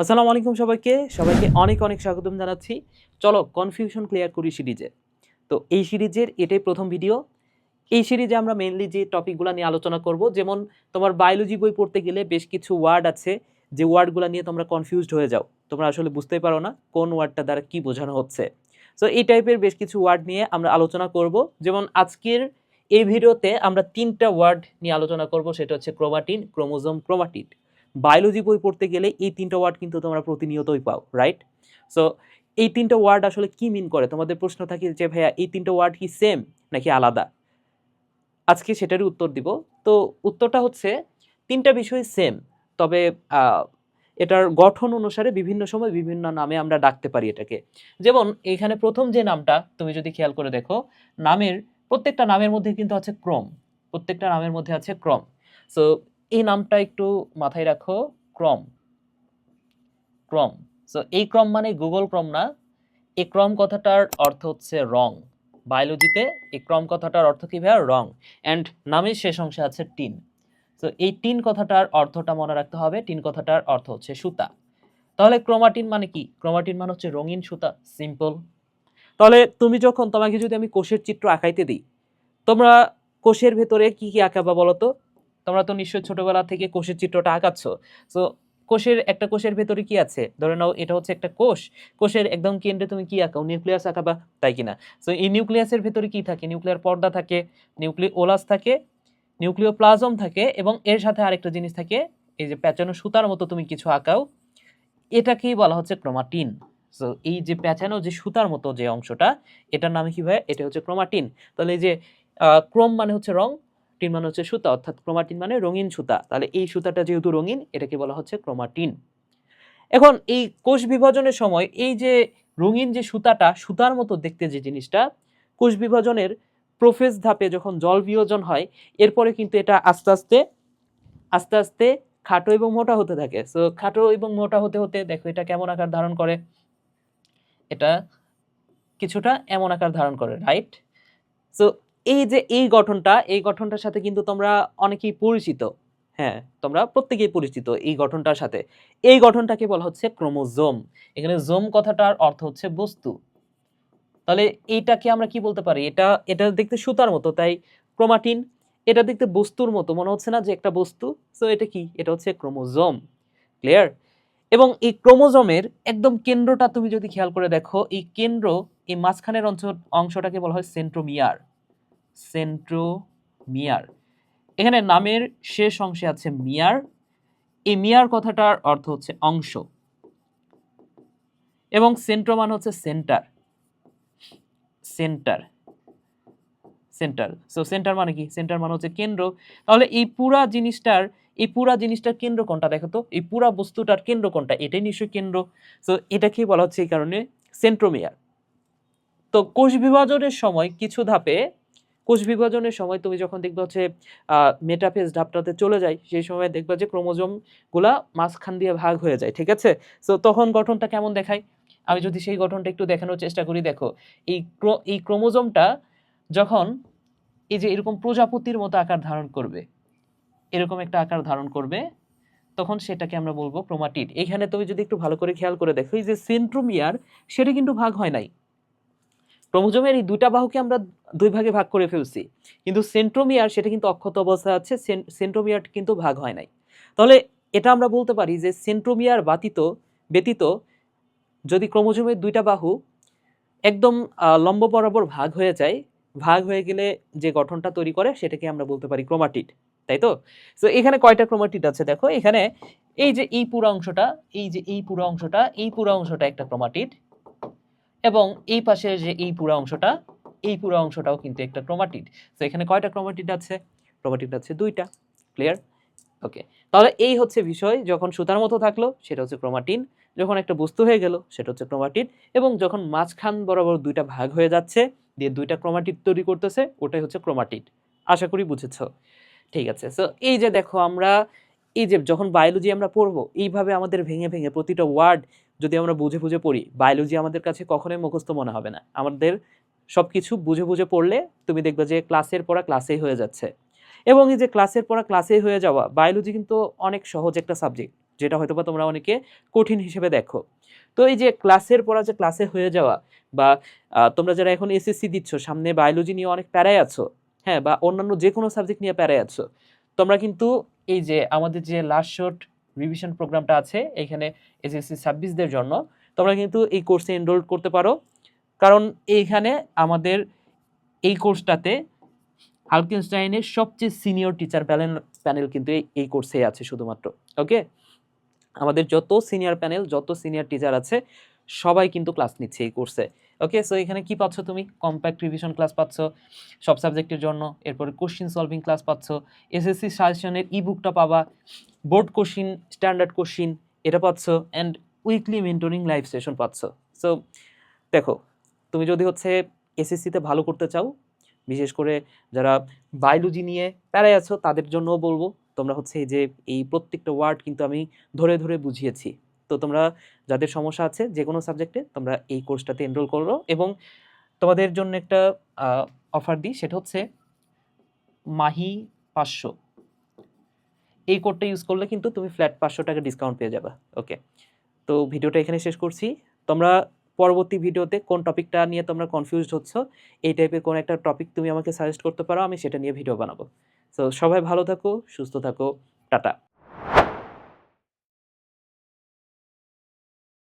আসসালামু আলাইকুম সবাইকে। সবাইকে অনেক অনেক স্বাগতম জানাচ্ছি। চলো কনফিউশন ক্লিয়ার করি সিরিজে। তো এই সিরিজের এটাই প্রথম ভিডিও এই সিরিজে আমরা মেইনলি যে টপিকগুলো নিয়ে আলোচনা করব, যেমন তোমার বায়োলজি বই পড়তে গেলে বেশ কিছু ওয়ার্ড আছে, যে ওয়ার্ডগুলো নিয়ে তোমরা কনফিউজড হয়ে যাও। তোমরা আসলে বুঝতেই পারো না কোন ওয়ার্ডটা দ্বারা কি বোঝানো হচ্ছে। সো এই টাইপের বেশ কিছু ওয়ার্ড নিয়ে আমরা আলোচনা করব। যেমন আজকের এই ভিডিওতে আমরা তিনটা ওয়ার্ড নিয়ে আলোচনা করব, সেটা হচ্ছে ক্রোমাটিন ক্রোমোজোম ক্রোমাটিড বায়োলজি বই পড়তে গেলে এই তিনটা ওয়ার্ড কিন্তু তোমরা প্রতিনিয়তই পাও রাইট সো এই তিনটা ওয়ার্ড আসলে কি মিন করে? তোমাদের প্রশ্ন থাকে যে, ভাইয়া, এই তিনটা ওয়ার্ড কি সেম নাকি আলাদা? আজকে সেটারই উত্তর দিব। তো উত্তরটা হচ্ছে, তিনটা বিষয় সেম তবে এটার গঠন অনুসারে বিভিন্ন সময় বিভিন্ন নামে আমরা ডাকতে পারি এটাকে। যেমন, এখানে প্রথম যে নামটা, তুমি যদি খেয়াল করে দেখো, নামের, প্রত্যেকটা নামের মধ্যে কিন্তু আছে ক্রম। প্রত্যেকটা নামের মধ্যে আছে ক্রম। সো এই নামটা একটু মাথায় রাখো, ক্রম। ক্রম। সো এই ক্রম মানে গুগল ক্রম না। এই ক্রম কথাটার অর্থ হচ্ছে রং। বায়োলজিতে এই ক্রম কথাটার অর্থ কি ভাইয়া? রং। অ্যান্ড নামের শেষ অংশে আছে টিন। সো এই টিন কথাটার অর্থটা মনে রাখতে হবে। টিন কথাটার অর্থ হচ্ছে সুতা। তাহলে ক্রোমাটিন মানে কি? ক্রোমাটিন মানে হচ্ছে রঙিন সুতা। সিম্পল তাহলে তুমি যখন তোমাকে যদি আমি কোষের চিত্র আঁকাইতে দিই, তোমরা কোষের ভেতরে কি কি আঁকাবা বলো তো? তোমরা তো নিশ্চয়ই ছোটবেলা থেকে কোষের চিত্রটা আঁকাচ্ছ। সো কোষের একটা কোষের ভেতরে কি আছে? ধরে নাও, এটা হচ্ছে একটা কোষ। কোষের একদম কেন্দ্রে তুমি কি আঁকাও? নিউক্লিয়াস আঁকাবা? তাই কিনা? সো এই নিউক্লিয়াসের ভেতরে কি থাকে? নিউক্লিয়ার পর্দা থাকে, নিউক্লিওলাস থাকে, নিউক্লিওপ্লাজম থাকে, এবং এর সাথে আরেকটা জিনিস থাকে, এই যে প্যাঁচানো সুতার মতো তুমি কিছু আঁকাও। এটাকেই বলা হচ্ছে ক্রোমাটিন। সো এই যে প্যাঁচানো যে সুতার মতো যে অংশটা, এটার নামে কি হয় এটা হচ্ছে ক্রোমাটিন। তাহলে এই যে ক্রোম মানে হচ্ছে রং টিন মানে হচ্ছে সুতা, অর্থাৎ ক্রোমাটিন মানে রঙিন সুতা। তাহলে এই সুতাটা যেহেতু রঙিন, এটাকে বলা হচ্ছে ক্রোমাটিন। এখন এই কোষ বিভাজনের সময় এই যে রঙিন যে সুতাটা, সুতার মতো দেখতে যে জিনিসটা, কোষ বিভাজনের প্রোফেজ ধাপে যখন জল বিয়োজন হয়, এরপরে কিন্তু এটা আস্তে আস্তে আস্তে আস্তে খাটো এবং মোটা হতে থাকে। সো খাটো এবং মোটা হতে হতে দেখো এটা কেমন আকার ধারণ করে? এটা কিছুটা এমন আকার ধারণ করে রাইট সো এই যে এই গঠনটা, এই গঠনটার সাথে কিন্তু তোমরা অনেকেই পরিচিত। হ্যাঁ তোমরা প্রত্যেকেই পরিচিত এই গঠনটার সাথে। এই গঠনটাকে বলা হচ্ছে ক্রোমোজোম। এখানে জোম কথাটার অর্থ হচ্ছে বস্তু। তাহলে এইটাকে আমরা কি বলতে পারি? এটা এটা দেখতে সুতার মতো, তাই ক্রোমাটিন, এটা দেখতে বস্তুর মতো। মনে হচ্ছে না যে একটা বস্তু সো এটা কি? এটা হচ্ছে ক্রোমোজোম। ক্লিয়ার? এবং এই ক্রোমোজোমের একদম কেন্দ্রটা তুমি যদি খেয়াল করে দেখো, এই কেন্দ্র এই মাঝখানের অংশ অংশটাকে বলা হয় সেন্ট্রোমিয়ার। সেন্ট্রোমিয়ার। এখানে নামের শেষ অংশে আছে মিয়ার। এই মিয়ার কথাটার অর্থ হচ্ছে অংশ। এবং সেন্ট্রো মানে হচ্ছে centre. Centre. Centre. So centre মানে কি? সেন্টার মানে হচ্ছে কেন্দ্র। তাহলে এই পুরা জিনিসটার, এই পুরা জিনিসটার কেন্দ্র কোনটা দেখো তো? এই পুরা বস্তুটার কেন্দ্র কোনটা? এটাই নিশ্চয়ই কেন্দ্র। সো এটাকেই বলা হচ্ছে এই কারণে সেন্ট্রোমিয়ার। তো কোষ বিভাজনের সময় কিছু ধাপে কোষ বিভাজনের সময় তুমি যখন দেখবে হচ্ছে মেটাফেজ ধাপটাতে চলে যায়, সেই সময় দেখবে যে ক্রোমোজোমগুলা মাঝখান দিয়ে ভাগ হয়ে যায়, ঠিক আছে? সো তখন গঠনটা কেমন দেখায়? আমি যদি সেই গঠনটা একটু দেখানোর চেষ্টা করি, দেখো, এই এই ক্রোমোজোমটা যখন এই যে এরকম প্রজাপতির মতো আকার ধারণ করবে, এরকম একটা আকার ধারণ করবে, তখন সেটাকে আমরা বলব ক্রোমাটিড। এখানে তুমি যদি একটু ভালো করে খেয়াল করে দেখো, এই যে সেন্ট্রোমিয়ার, সেটা কিন্তু ভাগ হয় নাই। ক্রোমোজোমের এই দুইটা বাহুকে আমরা দুই ভাগে ভাগ করে ফেলছি। কিন্তু সেন্ট্রোমিয়ার, সেটা কিন্তু অক্ষত অবস্থায় আছে, সেন- সেন্ট্রোমিয়ার কিন্তু ভাগ হয় নাই। তাহলে এটা আমরা বলতে পারি যে সেন্ট্রোমিয়ার বাতিত, ব্যতীত যদি ক্রোমোজোমের দুইটা বাহু একদম লম্ব বরাবর ভাগ হয়ে যায়, ভাগ হয়ে গেলে যে গঠনটা তৈরি করে সেটাকে আমরা বলতে পারি ক্রোমাটিড, তাই তো? তো এখানে কয়টা ক্রোমাটিড আছে দেখো, এখানে এই যে এই পুরো অংশটা, এই যে এই পুরো অংশটা, এই পুরো অংশটা একটা ক্রোমাটিড এবং এই পাশে যে এই পুরো অংশটা, এই পুরো অংশটাও কিন্তু একটা ক্রোমাটিড তো এখানে কয়টা ক্রোমাটিড আছে? ক্রোমাটিড আছে দুইটা। ক্লিয়ার ওকে তাহলে এই হচ্ছে বিষয়, যখন সুতার মতো থাকল, সেটা হচ্ছে ক্রোমাটিন যখন একটা বস্তু হয়ে গেল, সেটা হচ্ছে ক্রোমাটিড এবং যখন মাঝখান বরাবর দুইটা ভাগ হয়ে যাচ্ছে, দিয়ে দুইটা ক্রোমাটিড তৈরি করতেছে, ওটাই হচ্ছে ক্রোমাটিড আশা করি বুঝেছ? ঠিক আছে। সো এই যে দেখো আমরা, এই যে যখন বায়োলজি আমরা পড়ব, এইভাবে আমাদের ভেঙে ভেঙে প্রতিটা ওয়ার্ড যদি আমরা বুঝে বুঝে পড়ি বায়োলজি আমাদের কাছে কখনোই মুখস্থ মনে হবে না। আমাদের সব কিছু বুঝে বুঝে পড়লে তুমি দেখবে যে ক্লাসের পড়া ক্লাসেই হয়ে যাচ্ছে। এবং এই যে ক্লাসের পড়া ক্লাসেই হয়ে যাওয়া বায়োলজি কিন্তু অনেক সহজ একটা সাবজেক্ট যেটা হয়তো বা তোমরা অনেকে কঠিন হিসেবে দেখো। তো এই যে ক্লাসের পড়া যে ক্লাসে হয়ে যাওয়া, বা তোমরা যারা এখন এসএসসি দিচ্ছ, সামনে বায়োলজি নিয়ে অনেক প্যারায় আছো হ্যাঁ বা অন্যান্য যে কোনো সাবজেক্ট নিয়ে প্যারায় আছো, তোমরা কিন্তু এই যে আমাদের যে লাস্ট শর্ট রিভিশন প্রোগ্রামটা আছে এখানে এসএসসি ছাব্বিশদের জন্য। তোমরা কিন্তু এই কোর্সে এনরোল করতে পারো। কারণ এইখানে আমাদের এই কোর্সটাতে আলকেনস্টাইনের সবচেয়ে সিনিয়র টিচার প্যানেল প্যানেল কিন্তু এই এই কোর্সে আছে শুধুমাত্র। ওকে আমাদের যত সিনিয়র প্যানেল যত সিনিয়র টিচার আছে, সবাই কিন্তু ক্লাস নিচ্ছে এই কোর্সে ওকে সো এখানে কি পাচ্ছ তুমি? কম্প্যাক্ট রিভিশন ক্লাস পাচ্ছ, সব সাবজেক্টের জন্য, এরপরে কোশ্চিন সলভিং ক্লাস পাচ্ছ এসএসসি সাজেশনের বুকটা পাবা বোর্ড কোশ্চিন স্ট্যান্ডার্ড কোশ্চিন এটা পাচ্ছ and weekly mentoring live session পাচ্ছ। সো দেখো, তুমি যদি হচ্ছে এসএসসিতে ভালো করতে চাও, বিশেষ করে যারা বায়োলজি নিয়ে প্যারায় আছো, তাদের জন্যও বলব, তোমরা হচ্ছে এই যে, এই প্রত্যেকটা ওয়ার্ড কিন্তু আমি ধরে ধরে বুঝিয়েছি। তো তোমরা যাদের সমস্যা আছে যে কোনো সাবজেক্টে তোমরা এই কোর্সটাতে এনরোল করো এবং তোমাদের জন্য একটা অফার দিই, সেটা হচ্ছে মাহি পাঁচশো। এই কোডটা ইউজ করলে কিন্তু তুমি ফ্ল্যাট পাঁচশো টাকা ডিসকাউন্ট পেয়ে যাবে। ওকে তো ভিডিওটা এখানে শেষ করছি। তোমরা পরবর্তী ভিডিওতে কোন টপিকটা নিয়ে তোমরা কনফিউজড হচ্ছ, এই টাইপের কোন একটা টপিক তুমি আমাকে সাজেস্ট করতে পারো, আমি সেটা নিয়ে ভিডিও বানাবো। তো সবাই ভালো থাকো, সুস্থ থাকো, টাটা।